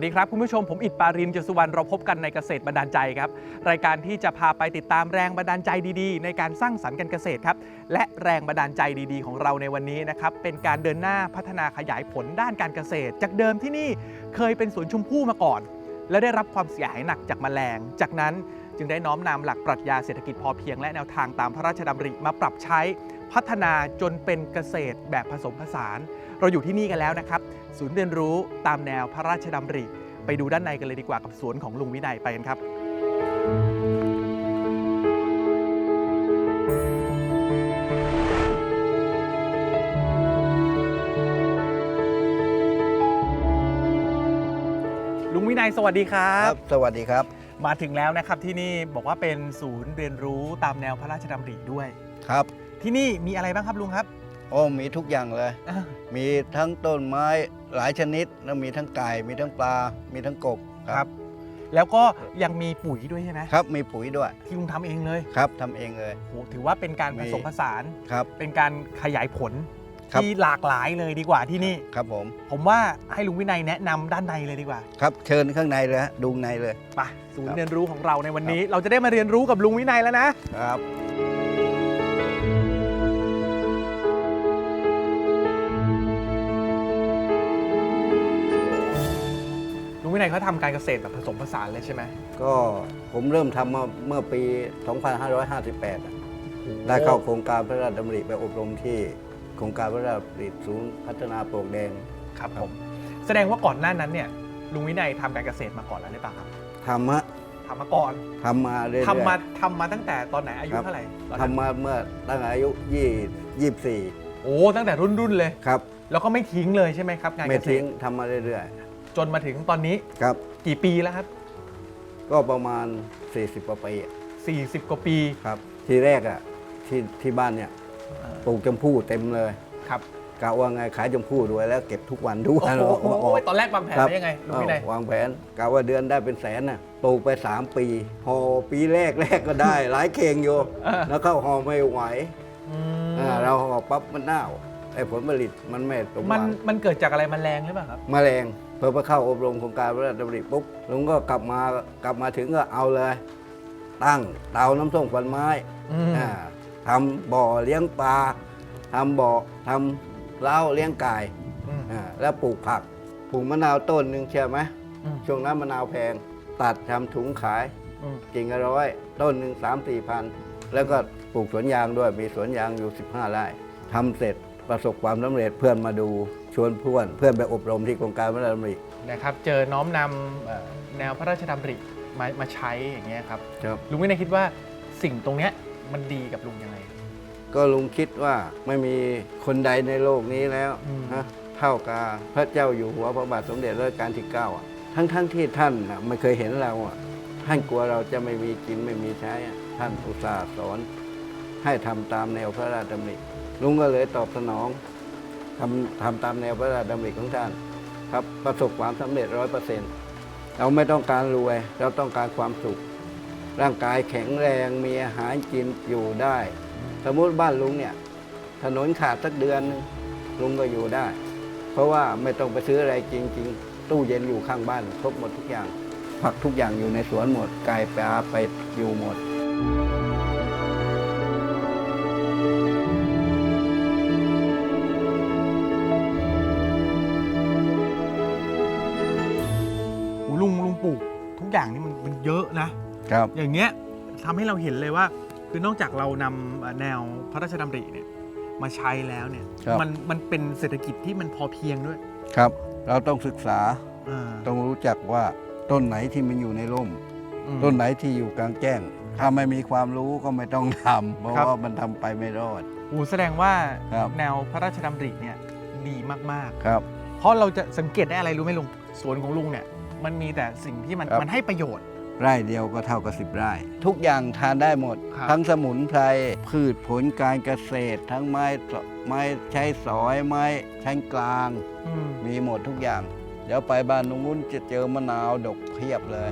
วัสดีครับ คุณผู้ชมผมอิดปารินจสุวรรณเราพบกันในเกษตรบันดาลใจครับ รายการที่จะพาไปติดตามแรงบันดาลใจดีๆ ในการสร้างสรรค์การเกษตรครับ และแรงบันดาลใจดีๆ ของเราในวันนี้นะครับเป็นการเดินหน้าพัฒนาขยายผลด้านการเกษตร จากเดิมที่นี่เคยเป็นสวนชมพู่มาก่อน และได้รับความเสียหายหนักจากแมลง จากนั้นจึงได้น้อมนำหลักปรัชญาเศรษฐกิจพอเพียงและแนวทางตามพระราชดำริมาปรับใช้ พัฒนาจนเป็นเกษตรแบบผสมผสาน เราอยู่ที่นี่กันแล้วนะครับ ศูนย์เรียนรู้ตามแนวพระราชดำริ ไปดูด้านในกันเลยดีกว่ากับสวนของลุงวินัยไปกันครับลุงวินัยสวัสดีครัครับ บ สวัสดีครับ มาถึงแล้วนะครับที่นี่บอกว่าเป็นศูนย์เรียนรู้ตามแนวพระราชดำริด้วย ครับ ที่นี่มีอะไรบ้างครับลุงครับ โอ้มีทุกอย่างเลยมีทั้งต้นไม้หลายชนิด แล้วมีทั้งไก่ มีทั้งปลา มีทั้งกบครับ แล้วก็ยังมีปุ๋ยด้วยใช่ไหมครับมีปุ๋ยด้วยที่ลุงทำเองเลยครับทำเองเลยโหถือว่าเป็นการมีผสมผสาน ครับ เป็นการขยายผลครับ ที่หลากหลายเลยดีกว่าที่นี่ ครับผม ผมว่าให้ลุงวินัยแนะนำด้านในเลยดีกว่าครับเชิญข้างในเลยฮะดูในเลย ไปศูนครัย์บ เรียนรู้ของเราในวันนี้ เราจะได้มาเรียนรู้กับลุงวินัยแล้วนะ ครับ นัยเขาทำการเกษตรแบบผสมผสานเลยใช่ไหมก็ผมเริ่มทำมาเมื่อปี 2558อะได้เข้าโครงการพระราชดำริไปอบรมที่โครงการพระราชดำริศูนย์พัฒนาปลวกแดงครับผม แสดงว่าก่อนหน้านั้นเนี่ยลุงวินัยทำการเกษตรมาก่อนแล้วหรือเปล่าครับทำฮะทำมาก่อนทำมาเรื่อยๆ ทำมาทำมาตั้งแต่ตอนไหนอายุครับ เท่าไหร่ตอนนั้นทำมาเมื่อตั้งแต่อายุยี่ยี่สี่โอ้ตั้งแต่รุ่นรุ่นๆเลย ครับ แล้วก็ไม่ทิ้งเลยใช่ไหมครับงานไม่เกษทิ้ตงรทำมาเรื่อย จนมาถึงตอนนี้ๆครับ กี่ปีแล้วครับ ก็ประมาณ 40กว่าปีอะ40 กว่าปีครับ ทีแรกอะที่ที่บ้านเนี่ยปลูกชมพู่เต็มเลยครับกะว่าไงขายชมพู่ด้วยแล้วเก็บทุกวันทุกโอ้วันโหออกตอนแรกวางแผนครับไว้ยังไงลุงวินัยอ้าววางแผนกะว่าเดือนได้เป็นแสนน่ะปลูกไป 3 ปีพอปีแรกแรกก็ได้ หลายเคงอยู่เออ แล้วเข้าหอไม่ไหวอืมอ่าเราห่อปั๊บมันเน่าไอ้ผลผลิตมันไม่สมหมัวันงมันเกิดจากอะไรแมลงหรือเปล่าครับ แมลง พอไปเข้าอบรมโครงการพระราชดำริปุ๊บลุงก็กลับมากลับมาถึงก็เอาเลย ตั้งเตาน้ำส้มฟันไม้อืมอ่าทำบ่อเลี้ยงปลาทำบ่อทำเล้าเลี้ยงไก่อืมอ่าแล้วปลูกผักปลูกมะนาวต้นหนึ่งเชื่อไหมอืมช่วงนั้นมะนาวแพง ตัดทำถุงขาย อืมกิ่งละร้อยต้นหนึ่งสามสี่พัน แล้วก็ปลูกสวนยางด้วยมีสวนยางอยู่ 15ไร่ทำเสร็จประสบความสำเร็จเพื่อนมาดู ชวนเพื่อนเพื่อนไปอบรมที่โครงการพระราชดำรินะครับ เจอน้อมนำเอ่อแนวพระราชดำริมามาใช้อย่างเงี้ยครับ ครับ ลุงวินัยคิดว่าสิ่งตรงเนี้ยมันดีกับลุงยังไง ก็ลุงคิดว่าไม่มีคนใดในโลกนี้แล้วอืม นะเท่ากับพระเจ้าอยู่หัวพระบาทสมเด็จรัชกาลที่เก้าอะทั้งทั้งที่ท่านน่ะไม่เคยเห็นเราอะท่านกลัวเราจะไม่มีกินไม่มีใช้อะท่านอุตส่าห์สอน ให้ทำตามแนวพระราชดำริลุงก็เลยตอบสนอง ทำทำตามแนวพระราชดำริของท่านครับประสบความสำเร็จร้อยเปอร์เซ็นต์เราไม่ต้องการรวย เราต้องการความสุข ร่างกายแข็งแรงมีอาหารกินอยู่ได้ สมมุติบ้านลุงเนี่ย ถนนขาดสักเดือนลุงก็อยู่ได้ เพราะว่าไม่ต้องไปซื้ออะไรจริง ๆ ตู้เย็นอยู่ข้างบ้านครบหมดทุกอย่าง ผักทุกอย่างอยู่ในสวนหมดไก่ปลาเป็ดอยู่หมด อย่างนี่มันมันเยอะนะ ครับ อย่างเงี้ยทำให้เราเห็นเลยว่า คือนอกจากเรานำเอ่อแนวพระราชดำริเนี่ยมาใช้แล้วเนี่ยครับ มันมันเป็นเศรษฐกิจที่มันพอเพียงด้วยครับ เราต้องศึกษาอ่าต้องรู้จักว่าต้นไหนที่มันอยู่ในร่ม อืม ต้นไหนที่อยู่กลางแจ้ง ถ้าไม่มีความรู้ก็ไม่ต้องทำเพราะครับ ว่ามันทำไปไม่รอด โอ้แสดงว่าครับ แนวพระราชดำริเนี่ยดีมากครับ ๆ เพราะเราจะสังเกตได้อะไรรู้ไหมลุงสวนของลุงเนี่ย มันมีแต่สิ่งที่มันครับ มันให้ประโยชน์ ไร่เดียวก็เท่ากับสิบไร่ ทุกอย่างทานได้หมด ครับ ทั้งสมุนไพรพืชผลการเกษตร ทั้งไม้สไม้ใช้สอยไม้ใช้กลาง อืมมีหมดทุกอย่าง เดี๋ยวไปบ้านนู้นจะเจอมะนาวดกเพียบเลย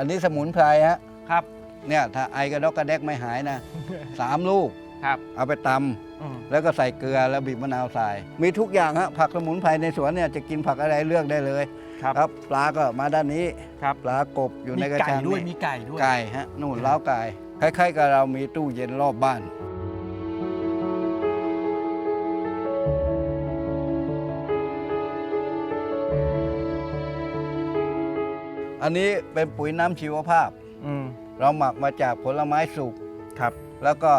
อะอันนี้สมุนไพรฮะครับเนี่ยถ้าไอกระดอกกระแดกไม่หายนะสามลูกครับเอาไปตอืมำแล้วก็ใส่เกลือแล้วบีบมะนาวใส่มีทุกอย่างฮะผักสมุนไพรในสวนเนี่ยจะกินผักอะไรเลือกได้เลยครับครับปลาก็มาด้านนี้ครับปลากบอยู่ในมีกระไก่ชังด้วยนี่มีไก่ด้วยไก่ฮะนู่นเล้าไก่คล้ายๆกับเรามีตู้เย็นรอบบ้าน อันนี้เป็นปุ๋ยน้ำชีวภาพ อืมเราหมักมาจากผลไม้สุก ครับ แล้วก็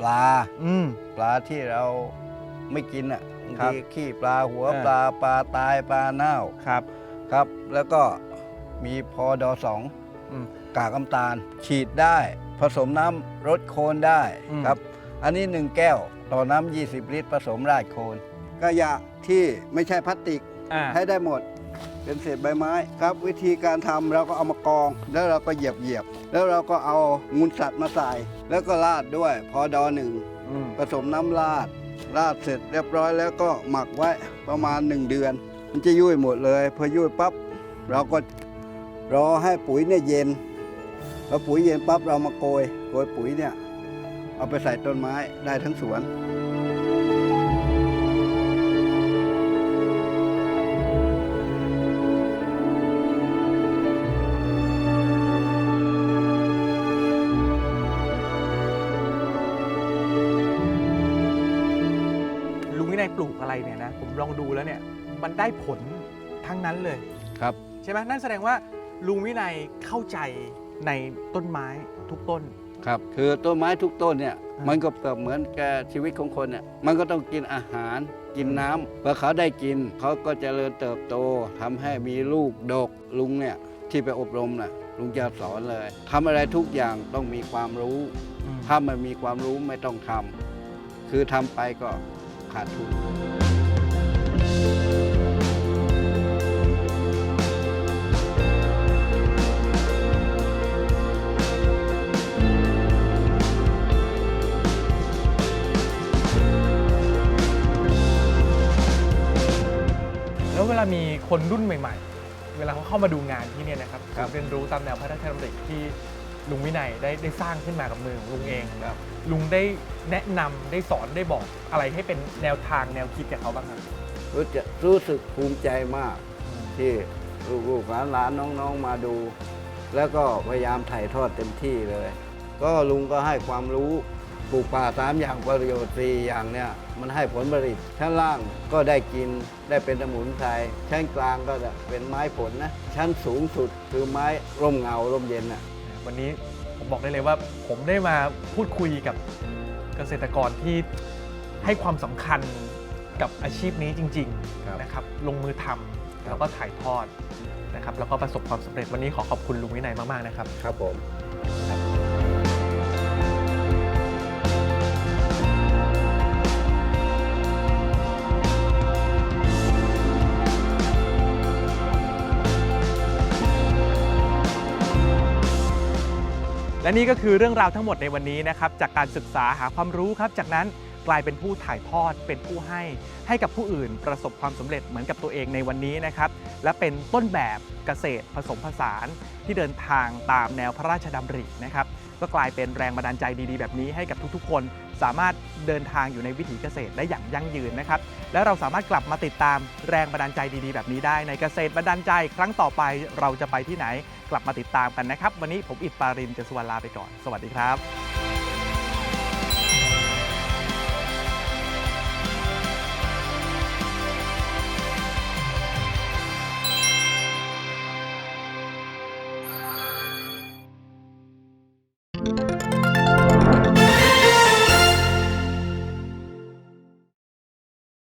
ปลา อืม ปลาที่เราไม่กินอะบางครับทีขี้ปลาหัวเออปลาปลาตายปลาเน่าครับ ครับ แล้วก็มีพอดอสองอืม กากน้ำตาล ฉีดได้ ผสมน้ำรดโคนได้อืม ครับ อันนี้1แก้วต่อน้ำ20 ลิตร ผสมราดโคนขยะที่ไม่ใช่พลาสติกอ่าให้ได้หมด เป็นเศษใบไม้ครับ วิธีการทำเราก็เอามากอง แล้วเราก็เหยียบเหยียบๆแล้วเราก็เอามูลสัตว์มาใส่ แล้วก็ราดด้วยพอดอหนึ่งอืมผสมน้ำราด ราดเสร็จเรียบร้อยแล้วก็หมักไว้ประมาณ 1 เดือน มันจะยุ่ยหมดเลยพอยุ่ยปั๊บเราก็รอให้ปุ๋ยเนี่ยเย็นพอปุ๋ยเย็นปั๊บเรามาโกยโกยปุ๋ยเนี่ยเอาไปใส่ต้นไม้ได้ทั้งสวน กอะไรเนี่ยนะผมลองดูแล้วเนี่ยมันได้ผลทั้งนั้นเลยครับ ใช่ไหมนั่นแสดงว่าลุงวินัยเข้าใจในต้นไม้ทุกต้น ครับ คือต้นไม้ทุกต้นเนี่ยอ่ามัมันก็เปรียบเหมือนกับชีวิตของคนเนี่ยมันก็ต้องกินอาหาร กินน้ำพอเขาได้กินเขาก็เจริญเติบโตทำให้มีลูกดกลุงเนี่ยที่ไปอบรมน่ะลุงจะสอนเลยทำอะไรทุกอย่างต้องมีความรู้ ถ้าไม่มีความรู้ไม่ต้องทำคือทำไปก็ ขาดทุนแล้วเวลามีคนรุ่นใหม่ ๆ เวลาเขาเข้ามาดูงานที่เนี่ยนะครับการเรียนรู้ตามแนวพระราชดำริที่ ลุงวินัยได้ได้สร้างขึ้นมากับมือของลุงเอง ครับ ลุงได้แนะนำได้สอนได้บอกอะไรให้เป็นแนวทางแนวคิดกับเขาบ้างครับรู้จะรู้สึกภูมิใจมาก ที่ลูกๆหลานๆน้องๆมาดู แล้วก็พยายามถ่ายทอดเต็มที่เลย ก็ลุงก็ให้ความรู้ปลูกป่าสามอย่างประโยชน์สี่อย่างเนี่ย มันให้ผลผลิตชั้นล่างก็ได้กินได้เป็นสมุนไพรชั้นกลางก็จะเป็นไม้ผลนะ ชั้นสูงสุดคือไม้ร่มเงาร่มเย็นน่ะ วันนี้ผมบอกได้เลยว่าผมได้มาพูดคุยกับเกษตรกรที่ให้ความสำคัญกับอาชีพนี้จริงครับ ๆนะครับลงมือทำแล้วก็ถ่ายทอดนะครับแล้วก็ประสบความสำเร็จวันนี้ขอขอบคุณลุงวินัยมากๆนะครับ ครับผม และนี่ก็คือเรื่องราวทั้งหมดในวันนี้นะครับจากการศึกษาหาความรู้ครับจากนั้น กลายเป็นผู้ถ่ายทอดเป็นผู้ให้ ให้กับผู้อื่นประสบความสำเร็จเหมือนกับตัวเองในวันนี้นะครับ และเป็นต้นแบบเกษตรผสมผสานที่เดินทางตามแนวพระราชดำรินะครับ ก็กลายเป็นแรงบันดาลใจดีๆ แบบนี้ให้กับทุกๆ คน สามารถเดินทางอยู่ในวิถีเกษตรได้อย่างยั่งยืนนะครับ และเราสามารถกลับมาติดตามแรงบันดาลใจดีๆ แบบนี้ได้ในเกษตรบันดาลใจ ครั้งต่อไปเราจะไปที่ไหน กลับมาติดตามกันนะครับ วันนี้ผมอิดปารินจะสุวรรณลาไปก่อน สวัสดีครับ